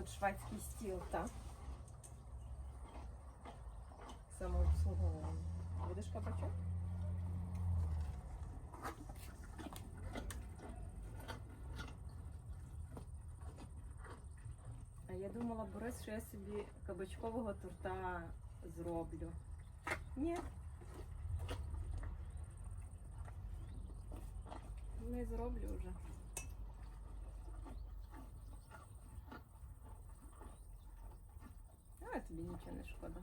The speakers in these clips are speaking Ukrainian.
тут шведський стіл, так? Самообслуговування. Будеш кабачок? А я думала, Борис, що я собі кабачкового торта зроблю. Ні. Не зроблю вже. А тобі нічого не шкода.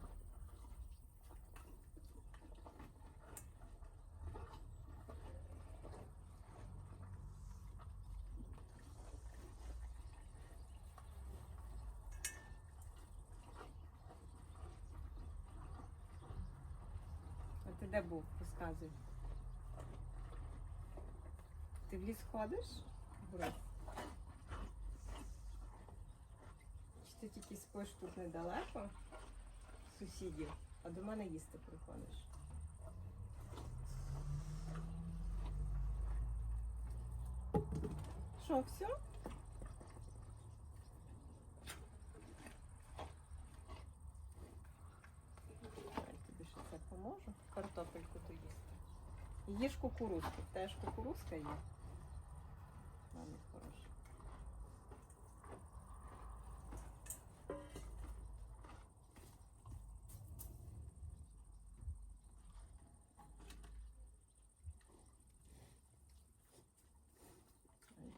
А ти де був? Розказуй. Ти в ліс ходиш? Борис? Ти тільки спиш тут недалеко? Сусідів, а до мене їсти приходиш. Що, все? Тобі ще це поможу. Картопельку то їсти. Їж кукурузку. Теж кукурузка є. Мамі хороша.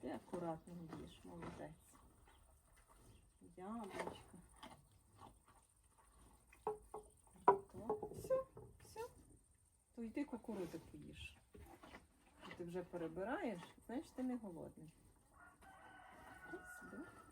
Ти акуратно б'єш, молодець. Яблочко. Все, все. То йди кукурудзу поїш. Ти вже перебираєш, знаєш, ти не голодний. Ось,